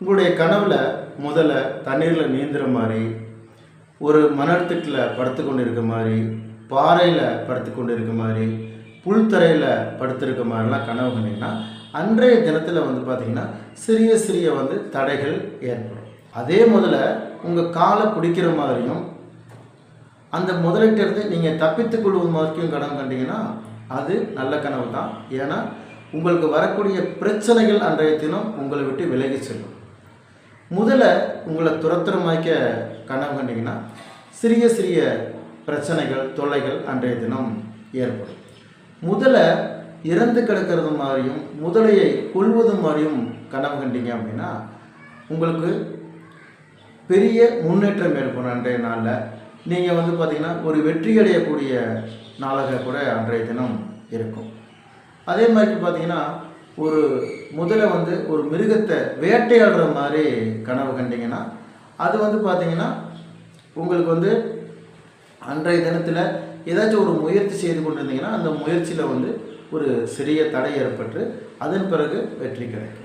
உங்களுடைய கனவுல முதல்ல தண்ணீரில் நீந்துற மாதிரி ஒரு மணற்திட்டில் படுத்து கொண்டு இருக்க மாதிரி பாறையில் படுத்து கொண்டு இருக்க மாதிரி புல்தரையில் படுத்திருக்க மாதிரிலாம் கனவு கண்டிங்கன்னா அன்றைய தினத்தில் வந்து பார்த்திங்கன்னா சிறிய சிறிய வந்து தடைகள் ஏற்படும். அதே முதல்ல உங்கள் காலை பிடிக்கிற மாதிரியும் அந்த முதலீட்டிலிருந்து நீங்கள் தப்பித்துக் கொள்வது மாதிரியும் கனவு கண்டிங்கன்னா அது நல்ல கனவு தான் ஏன்னா உங்களுக்கு வரக்கூடிய பிரச்சனைகள் அன்றைய தினம் உங்களை விட்டு விலகி செல்லும். முதல்ல உங்களை துரத்துறமாய்க்க கனவு கண்டிங்கன்னா சிறிய சிறிய பிரச்சனைகள் தொல்லைகள் அன்றைய தினம் ஏற்படும். முதல்ல இறந்து கிடக்கிறது மாதிரியும் முதலையை கொள்வது மாதிரியும் கனவு கண்டிங்க அப்படின்னா உங்களுக்கு பெரிய முன்னேற்றம் ஏற்படும் அன்றைய நாளில். நீங்கள் வந்து பார்த்திங்கன்னா ஒரு வெற்றி அடையக்கூடிய நாளாக கூட அன்றைய தினம் இருக்கும். அதே மாதிரி பார்த்தீங்கன்னா ஒரு முதல்ல வந்து ஒரு மிருகத்தை வேட்டையாடுற மாதிரி கனவு கண்டிங்கன்னா அது வந்து பார்த்தீங்கன்னா உங்களுக்கு வந்து அன்றைய தினத்தில் ஏதாச்சும் ஒரு முயற்சி செய்து கொண்டிருந்தீங்கன்னா அந்த முயற்சியில் வந்து ஒரு சிறிய தடை ஏற்பட்டு அதன் பிறகு வெற்றி கிடைக்கும்.